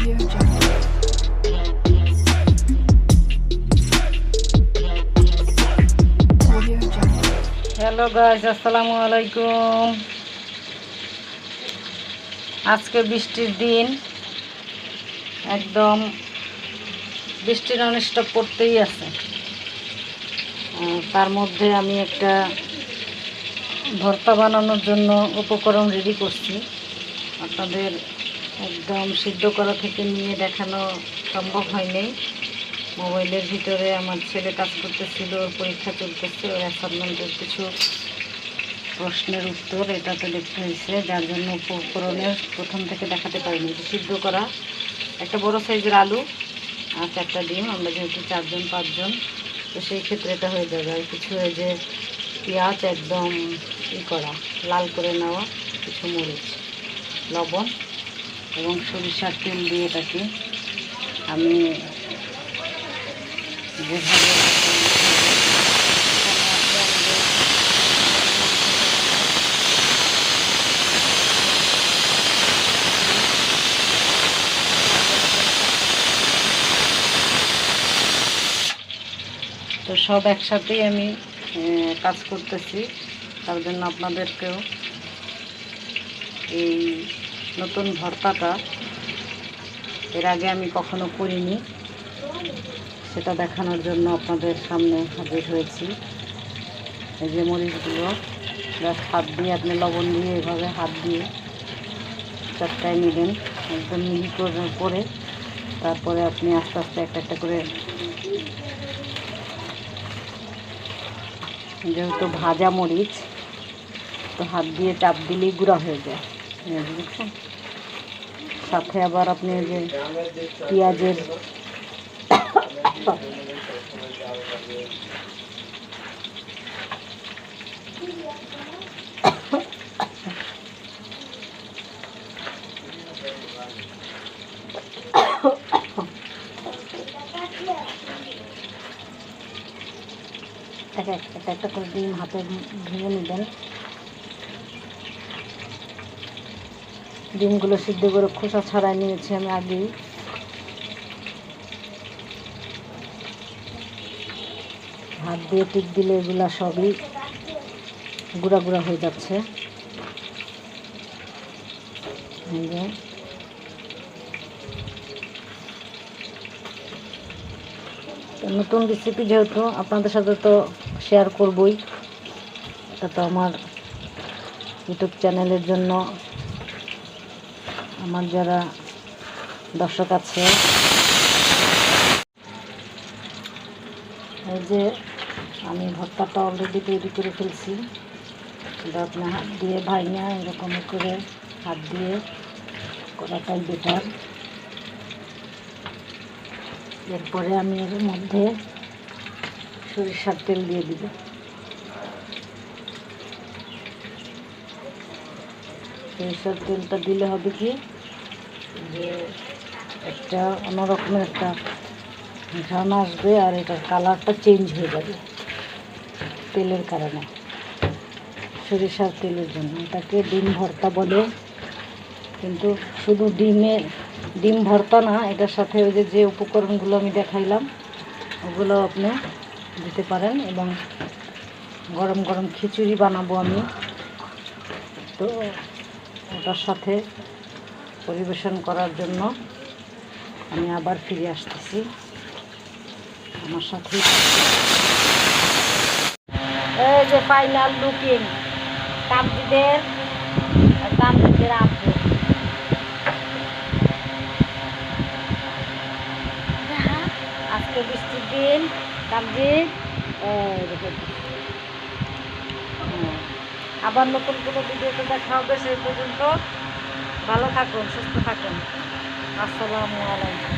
Hello guys আসসালামু আলাইকুম আজকে বৃষ্টির দিন। একদম বৃষ্টির অনিষ্ট পড়তেই আছে। তার মধ্যে আমি একটা ভর্তা বানানোর জন্য উপকরণ রেডি করছি। আপনাদের একদম সিদ্ধ করা থেকে নিয়ে দেখানো সম্ভব হয়নি। মোবাইলের ভিতরে আমার ছেলে কাজ করতেছিল ওর পরীক্ষা চলতেছে, ওর অ্যাসাইনমেন্টের কিছু প্রশ্নের উত্তর এটা তো দেখতে হয়েছে, যার জন্য উপকরণের প্রথম থেকে দেখাতে পারিনি। সিদ্ধ করা, একটা বড় সাইজের আলু আর চারটা ডিম, আমরা যেহেতু চারজন, পাঁচজন, তো সেই ক্ষেত্রে এটা হয়ে যাবে। আর কিছু হয়ে যে পেঁয়াজ একদম ই করা, লাল করে নেওয়া, কিছু মরিচ, লবণ এবং সরিষার তেল দিয়ে এটাকে আমি যেভাবে তো সব একসাথেই আমি কাজ করতেছি। তার জন্য আপনাদেরকেও এই নতুন ভর্তাটা এর আগে আমি কখনো করিনি। সেটা দেখানোর জন্য আপনাদের সামনে হাজির হয়েছি। এই যে মরিচগুলো জাস্ট হাত দিয়ে আপনি লবণ দিয়ে এভাবে হাত দিয়ে চটকায় নেবেন। একদম মিহি করে তারপরে আপনি আস্তে আস্তে একটা একটা করে যেহেতু ভাজা মরিচ, তো হাত দিয়ে চাপ দিলেই গুঁড়া হয়ে যায়। এই যে বুঝছেন সাথে আবার আপনি এই যে পেঁয়াজের একটা একটা একটা করে ডিম হাতে ভেঙে নেবেন ডিমগুলো সিদ্ধ করে খোসা ছাড়াই নিয়েছি আমি আগেই। হাত দিয়ে টিপ দিলে এগুলা সবই গুঁড়া গুঁড়া হয়ে যাচ্ছে। নতুন রেসিপি যেহেতু আপনাদের সাথে তো শেয়ার করবই, এটা তো আমার ইউটিউব চ্যানেলের জন্য আমার যারা দর্শক আছে। এই যে আমি ভর্তাটা অলরেডি তৈরি করে ফেলছি। এটা আপনি হাত দিয়ে ভাইনা এরকম করে হাত দিয়ে করাটাই বেটার এরপরে আমি এর মধ্যে সরিষার তেল দিয়ে দিব। সরিষার তেলটা দিলে হবে কি? যে একটা অন্যরকমের একটা ঘ্রাণ আসবে আর এটার কালারটা চেঞ্জ হয়ে যাবে তেলের কারণে, সরিষার তেলের জন্য। এটাকে ডিম ভর্তা বলে, কিন্তু শুধু ডিমের ডিম ভর্তা না, এটার সাথে ওই যে যে উপকরণগুলো আমি দেখাইলাম ওগুলো আপনি দিতে পারেন এবং গরম গরম খিচুড়ি বানাবো আমি। তো ওটার সাথে পরিবেশন করার জন্য আমি আবার ফিরে আসতেছি আমার সাথে এই যে ফাইনাল লুকিং কামজিদের আর কামজিদের আপডেট আজকে বৃষ্টির দিন দেখুন। হুম। আবার নতুন কোনো ভিডিওতে দেখা হবে সেই পর্যন্ত। ভালো থাকুন সুস্থ থাকুন। আসসালামু আলাইকুম।